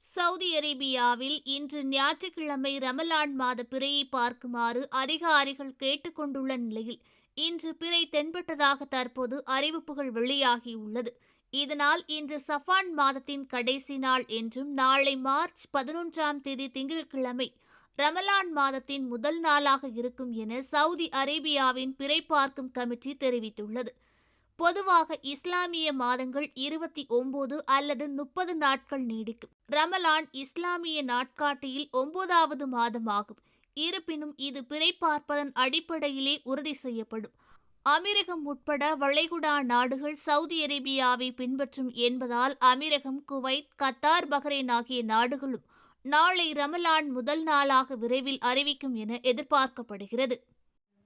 Saudi அரேபியாவில் இன்று ஞாயிற்றுக்கிழமை ரமலான் மாத பிறையை பார்க்குமாறு அதிகாரிகள் கேட்டுக்கொண்டுள்ள நிலையில் இன்று பிறை தென்பட்டதாக தற்போது அறிவிப்புகள் வெளியாகியுள்ளது. இதனால் இன்று சஃபான் மாதத்தின் கடைசி நாள் என்றும் நாளை மார்ச் பதினொன்றாம் தேதி திங்கட்கிழமை ரமலான் மாதத்தின் முதல் நாளாக இருக்கும் என சவுதி அரேபியாவின் பிறை பார்க்கும் கமிட்டி தெரிவித்துள்ளது. பொதுவாக இஸ்லாமிய மாதங்கள் இருபத்தி ஒன்பது அல்லது முப்பது நாட்கள் நீடிக்கும். ரமலான் இஸ்லாமிய நாட்காட்டியில் ஒன்பதாவது மாதமாகும். இருப்பினும் இது பிறை பார்ப்பதன் அடிப்படையிலே உறுதி செய்யப்படும். அமீரகம் உட்பட வளைகுடா நாடுகள் சவுதி அரேபியாவை பின்பற்றும் என்பதால் அமீரகம் குவைத் கத்தார் பஹ்ரைன் ஆகிய நாடுகளும் நாளை ரமலான் முதல் நாளாக விரைவில் அறிவிக்கும் என எதிர்பார்க்கப்படுகிறது.